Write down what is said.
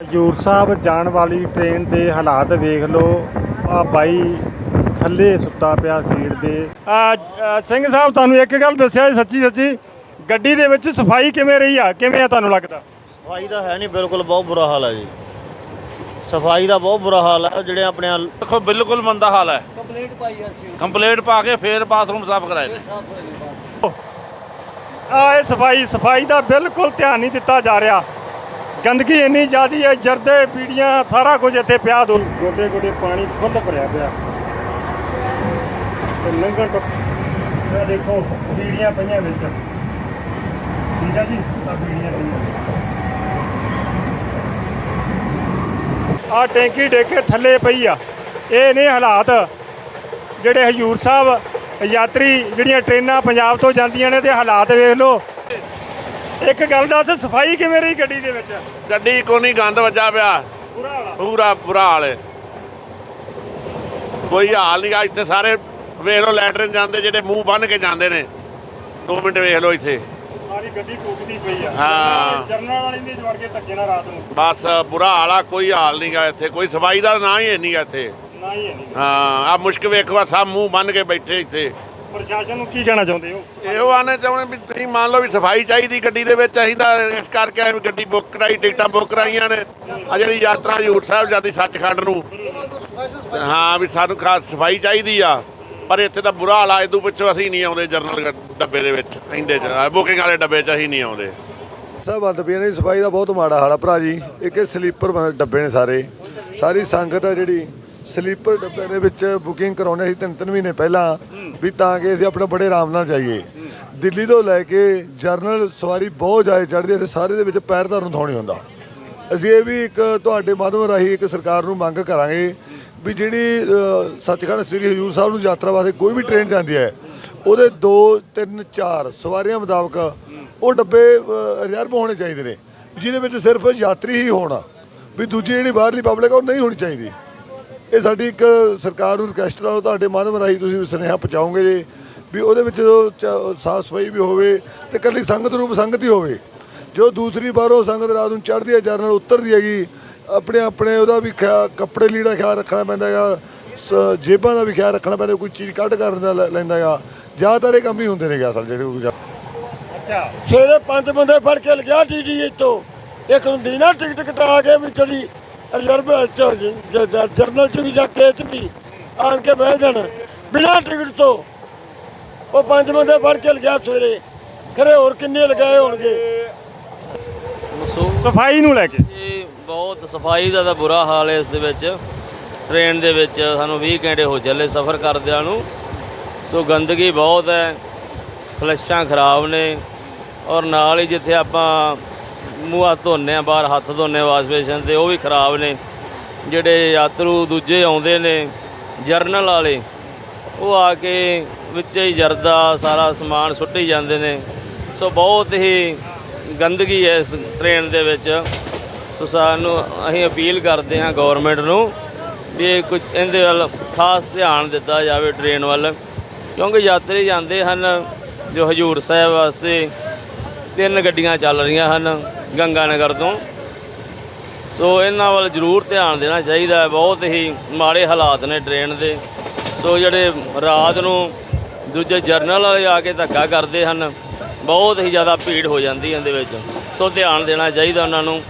ਹਜੂਰ ਸਾਹਿਬ ਜਾਣ ਵਾਲੀ ਟ੍ਰੇਨ ਦੇ ਹਾਲਾਤ ਵੇਖ ਲਓ। ਆ ਬਾਈ ਥੱਲੇ ਸੁੱਤਾ ਪਿਆ ਸੀਟ ਦੇ। ਸਿੰਘ ਸਾਹਿਬ ਤੁਹਾਨੂੰ ਇੱਕ ਗੱਲ ਦੱਸਿਆ ਸੱਚੀ ਸੱਚੀ। ਗੱਡੀ ਦੇ ਵਿੱਚ ਸਫ਼ਾਈ ਕਿਵੇਂ ਰਹੀ ਆ? ਕਿਵੇਂ ਆ ਤੁਹਾਨੂੰ ਲੱਗਦਾ? ਸਫ਼ਾਈ ਦਾ ਹੈ ਨਹੀਂ ਬਿਲਕੁਲ ਬਹੁਤ ਬੁਰਾ ਹਾਲ ਹੈ ਜੀ। ਸਫ਼ਾਈ ਦਾ ਬਹੁਤ ਬੁਰਾ ਹਾਲ ਹੈ ਜਿਹੜੇ ਆਪਣੇ ਦੇਖੋ ਬਿਲਕੁਲ ਮੰਦਾ ਹਾਲ ਹੈ। ਕੰਪਲੀਟ ਪਾਈ ਅਸੀਂ। ਕੰਪਲੀਟ ਪਾ ਕੇ ਫੇਰ ਬਾਥਰੂਮ ਸਾਫ਼ ਕਰਾਏ ਨੇ। ਆ ਇਹ ਸਫ਼ਾਈ ਸਫ਼ਾਈ ਦਾ ਬਿਲਕੁਲ ਧਿਆਨ ਨਹੀਂ ਦਿੱਤਾ ਜਾ ਰਿਹਾ। ਗੰਦਗੀ ਇੰਨੀ ਜ਼ਿਆਦੀ ਹੈ ਜਰਦੇ ਪੀੜੀਆਂ ਸਾਰਾ ਕੁਝ ਇੱਥੇ ਪਿਆ ਦੋ ਗੋਡੇ ਗੋਡੇ ਪਾਣੀ ਫੁੱਲ ਭਰਿਆ ਪਿਆ। ਤੇ ਲੰਘਣ ਤੋਂ ਇਹ ਦੇਖੋ ਪੀੜੀਆਂ ਪਈਆਂ ਵਿੱਚ। ਠੀਕ ਹੈ ਜੀ? ਆ ਪੀੜੀਆਂ ਪਈਆਂ ਆ ਟੈਂਕੀ ਡਿੱਗ ਕੇ ਥੱਲੇ ਪਈ ਆ। ਇਹ ਨੇ ਹਾਲਾਤ ਜਿਹੜੇ ਹਜੂਰ ਸਾਹਿਬ ਯਾਤਰੀ ਜਿਹੜੀਆਂ ਟ੍ਰੇਨਾਂ ਪੰਜਾਬ ਤੋਂ ਜਾਂਦੀਆਂ ਨੇ ਤੇ ਹਾਲਾਤ ਵੇਖ ਲਓ। ਇੱਕ ਗੱਲ ਦੱਸ ਸਫ਼ਾਈ ਕਿਵੇਂ ਰਹੀ ਗੱਡੀ ਦੇ ਵਿੱਚ? ਗੱਡੀ ਕੋ ਨਹੀਂ ਗੰਦ ਵੱਜਾ ਪਿਆ। ਪੂਰਾ ਹਾਲਾ ਪੂਰਾ ਬੁਰਾ ਹਾਲ ਹੈ ਕੋਈ ਹਾਲ ਨਹੀਂ ਆ ਇੱਥੇ ਸਾਰੇ ਵੇਖ ਲਓ ਲੈਟਰਨ ਜਾਂਦੇ ਜਿਹੜੇ ਮੂੰਹ ਬੰਨ ਕੇ ਜਾਂਦੇ ਨੇ। 2 ਮਿੰਟ ਵੇਖ ਲਓ ਇੱਥੇ। ਸਾਰੀ ਗੱਡੀ ਕੋਕਦੀ ਪਈ ਆ। ਹਾਂ। ਜਰਨਲ ਵਾਲੀ ਦੇ ਜਵੜ ਕੇ ਧੱਕੇ ਨਾਲ ਰਾਤ ਨੂੰ। ਬਸ ਬੁਰਾ ਹਾਲ ਆ ਕੋਈ ਹਾਲ ਨਹੀਂ ਗਾ ਇੱਥੇ। ਕੋਈ ਸਫ਼ਾਈ ਦਾ ਨਾ ਹੀ ਨਹੀਂ ਗਾ ਇੱਥੇ। ਨਾ ਹੀ ਹੈ ਨਹੀਂ ਹਾਂ ਆ ਮੁਸ਼ਕ ਵੇਖੋ ਆਹ ਸਭ ਮੂੰਹ ਬੰਨ ਕੇ ਬੈਠੇ ਇੱਥੇ। ਪ੍ਰਸ਼ਾਸਨ ਨੂੰ ਕੀ ਕਹਿਣਾ ਚਾਹੁੰਦੇ ਹੋ? ਇਹੋ ਆਨੇ ਚਾਹੁੰਦੇ ਵੀ ਤੁਸੀਂ ਮੰਨ ਲਓ ਵੀ ਸਫ਼ਾਈ ਚਾਹੀਦੀ ਗੱਡੀ ਦੇ ਵਿੱਚ ਅਸੀਂ ਤਾਂ ਇਸ ਕਰਕੇ ਆਏ ਵੀ ਗੱਡੀ ਬੁੱਕ ਕਰਾਈ ਟਿਕਟਾਂ ਬੁੱਕ ਕਰਾਈਆਂ ਨੇ। ਆ ਜਿਹੜੀ ਯਾਤਰਾ ਹਜ਼ੂਰ ਸਾਹਿਬ ਜਾਂਦੀ ਸੱਚਖੰਡ ਨੂੰ। ਹਾਂ ਵੀ ਸਾਨੂੰ ਖਾਸ ਸਫ਼ਾਈ ਚਾਹੀਦੀ ਆ ਪਰ ਇੱਥੇ ਤਾਂ ਬੁਰਾ ਹਾਲ ਆ ਇਦੋਂ ਪਿੱਛੋਂ ਅਸੀਂ ਨਹੀਂ ਆਉਂਦੇ ਜਰਨਲ ਡੱਬੇ ਦੇ ਵਿੱਚ ਇੰਦੇ ਚ। ਬੁਕਿੰਗ ਵਾਲੇ ਡੱਬੇ 'ਚ ਅਸੀਂ ਨਹੀਂ ਆਉਂਦੇ। ਸਭ ਬੰਦ ਪਈਆਂ ਨੇ ਸਫ਼ਾਈ ਦਾ ਬਹੁਤ ਮਾੜਾ ਹਾਲ ਆ ਭਰਾ ਜੀ। ਇੱਕ ਇਹ ਸਲੀਪਰ ਡੱਬੇ ਨੇ ਸਾਰੇ। ਸਾਰੀ ਸੰਗਤ ਆ ਜਿਹੜੀ ਸਲੀਪਰ ਡੱਬੇ ਦੇ ਵਿੱਚ ਬੁਕਿੰਗ ਕਰਾਉਣੇ ਸੀ ਤਿੰਨ ਤਿੰਨ ਮਹੀਨੇ ਪਹਿਲਾਂ। ਵੀ ਤਾਂ ਕਿ ਅਸੀਂ ਆਪਣਾ ਬੜੇ ਆਰਾਮ ਨਾਲ ਜਾਈਏ। ਦਿੱਲੀ ਤੋਂ ਲੈ ਕੇ ਜਰਨਲ ਸਵਾਰੀ ਬਹੁਤ ਜ਼ਿਆਦਾ ਚੜ੍ਹਦੀ ਹੈ ਤੇ ਸਾਰੇ ਦੇ ਵਿੱਚ ਪੈਰ ਧਰਨ ਥਾਉਣੀ ਹੁੰਦਾ। ਅਸੀਂ ਇਹ ਵੀ ਇੱਕ ਤੁਹਾਡੇ ਮਾਧਿਅਮ ਰਾਹੀਂ ਇੱਕ ਸਰਕਾਰ ਨੂੰ ਮੰਗ ਕਰਾਂਗੇ ਵੀ ਜਿਹੜੀ ਸੱਚਖੰਡ ਸ੍ਰੀ ਹਜੂਰ ਸਾਹਿਬ ਨੂੰ ਯਾਤਰਾ ਵਾਸਤੇ ਕੋਈ ਵੀ ਟ੍ਰੇਨ ਜਾਂਦੀ ਹੈ, ਉਹਦੇ 2 3 4 ਸਵਾਰੀਆਂ ਮੁਤਾਬਕ ਉਹ ਡੱਬੇ ਰਿਜ਼ਰਵ ਹੋਣੇ ਚਾਹੀਦੇ ਨੇ। ਜਿਹਦੇ ਵਿੱਚ ਸਿਰਫ ਯਾਤਰੀ ਹੀ ਹੋਣਾ, ਵੀ ਦੂਜੀ ਜਿਹੜੀ ਬਾਹਰਲੀ ਪਬਲਿਕ ਆ, ਉਹ ਨਹੀਂ ਹੋਣੀ ਚਾਹੀਦੀ। ਇਹ ਸਾਡੀ ਇੱਕ ਸਰਕਾਰ ਨੂੰ ਰਿਕਵੈਸਟ ਹੈ ਤੁਹਾਡੇ ਮਾਧਵ ਰਾਹੀਂ ਤੁਸੀਂ ਸੁਨੇਹਾ ਪਹੁੰਚਾਓਗੇ ਜੀ ਵੀ ਉਹਦੇ ਵਿੱਚ ਸਾਫ਼ ਸਫ਼ਾਈ ਵੀ ਹੋਵੇ ਤੇ ਇਕੱਲੀ ਸੰਗਤ ਰੂਪ ਸੰਗਤ ਹੀ ਹੋਵੇ। ਜੋ ਦੂਸਰੀ ਬਾਹਰੋਂ ਸੰਗਤ ਰਾਤ ਨੂੰ ਚੜ੍ਹਦੀ ਹੈ ਜਰਨਲ ਉਤਰਦੀ ਹੈਗੀ ਆਪਣੇ ਆਪਣੇ ਉਹਦਾ ਵੀ ਕੱਪੜੇ ਲੀੜਾ ਖਿਆਲ ਰੱਖਣਾ ਪੈਂਦਾ ਹੈਗਾ ਸ- ਜੇਬਾਂ ਦਾ ਵੀ ਖਿਆਲ ਰੱਖਣਾ ਪੈਂਦਾ ਕੋਈ ਚੀਜ਼ ਕੱਢ ਕਰਨ ਦਾ ਲੈ- ਲੈਂਦਾ ਹੈਗਾ। ਜ਼ਿਆਦਾਤਰ ਇਹ ਕੰਮ ਹੀ ਹੁੰਦੇ ਨੇਗੇ ਅਸਲ ਜਿਹੜੇ ਕੋਈ ਅੱਛਾ। ਸਵੇਰੇ ਪੰਜ ਬੰਦੇ ਫੜ ਕੇ ਲਗਿਆ ਟੀਟੀ ਤੋਂ। ਇੱਕ ਨੂੰ ਬਿਨਾਂ ਟਿਕਟ ਕਟਾ ਕੇ ਵੀ ਜਿਹੜੀ ਰਿਜ਼ਰਵ ਜਰਨਲ ਚ ਵੀ ਜਾ ਕੇ ਚ ਵੀ ਆਣ ਕੇ ਬਹਿ ਜਾਣ। ਬਿਨਾਂ ਟਿਕਟ ਤੋਂ ਉਹ ਪੰਜ ਬੰਦੇ ਫੜ ਕੇ ਲਗਿਆ ਸਵੇਰੇ। ਖਰੇ ਹੋਰ ਕਿੰਨੇ ਲਗਾਏ ਹੋਣਗੇ? ਸਫ਼ਾਈ ਨੂੰ ਲੈ ਕੇ। ਜੀ ਬਹੁਤ ਸਫ਼ਾਈ ਦਾ ਤਾਂ ਬੁਰਾ ਹਾਲ ਹੈ ਇਸ ਦੇ ਵਿੱਚ। ਟ੍ਰੇਨ ਦੇ ਵਿੱਚ ਸਾਨੂੰ 20 ਘੰਟੇ ਹੋ ਚੱਲੇ ਸਫ਼ਰ ਕਰਦਿਆਂ ਨੂੰ। ਸੋ ਗੰਦਗੀ ਬਹੁਤ ਹੈ। ਫਲਸ਼ਾਂ ਖਰਾਬ ਨੇ। ਔਰ ਨਾਲ ਹੀ ਜਿੱਥੇ ਆਪਾਂ ਮੂੰਹ ਹੱਥ ਧੋਨੇ ਆ, ਬਾਹਰ ਹੱਥ ਧੋਨੇ ਵਾਸ਼ ਬੇਸ਼ਨ ਤੇ, ਉਹ ਵੀ ਖਰਾਬ ਨੇ। ਜਿਹੜੇ ਯਾਤਰੂ ਦੂਜੇ ਆਉਂਦੇ ਨੇ, ਜਰਨਲ ਵਾਲੇ, ਉਹ ਆ ਕੇ ਵਿੱਚ ਹੀ ਜਰਦਾ, ਸਾਰਾ ਸਮਾਨ ਸੁੱਟੀ ਜਾਂਦੇ ਨੇ। ਸੋ ਬਹੁਤ ਹੀ ਗੰਦਗੀ ਹੈ ਇਸ ਟ੍ਰੇਨ ਦੇ ਵਿੱਚ। ਸੋ ਸਾਨੂੰ ਅਸੀਂ ਅਪੀਲ ਕਰਦੇ ਹਾਂ ਗਵਰਨਮੈਂਟ ਨੂੰ ਵੀ ਇਹ ਕੁਝ ਇਹਦੇ ਵੱਲ ਖਾਸ ਧਿਆਨ ਦਿੱਤਾ ਜਾਵੇ ਟ੍ਰੇਨ ਵੱਲ। ਕਿਉਂਕਿ ਯਾਤਰੀ ਜਾਂਦੇ ਹਨ ਜੋ ਹਜੂਰ ਸਾਹਿਬ ਵਾਸਤੇ ਤਿੰਨ ਗੱਡੀਆਂ ਚੱਲ ਰਹੀਆਂ ਹਨ ਗੰਗਾ ਨਗਰ ਤੋਂ। ਸੋ ਇਹਨਾਂ ਵੱਲ ਜ਼ਰੂਰ ਧਿਆਨ ਦੇਣਾ ਚਾਹੀਦਾ ਹੈ। ਬਹੁਤ ਹੀ ਮਾੜੇ ਹਾਲਾਤ ਨੇ ਡਰੇਨ ਦੇ। ਸੋ ਜਿਹੜੇ ਰਾਤ ਨੂੰ ਦੂਜੇ ਜਰਨਲ ਵਾਲੇ ਆ ਕੇ ਧੱਕਾ ਕਰਦੇ ਹਨ, ਬਹੁਤ ਹੀ ਜ਼ਿਆਦਾ ਭੀੜ ਹੋ ਜਾਂਦੀ ਹੈ ਇਹਦੇ ਵਿੱਚ। ਸੋ ਧਿਆਨ ਦੇਣਾ ਚਾਹੀਦਾ ਉਹਨਾਂ ਨੂੰ।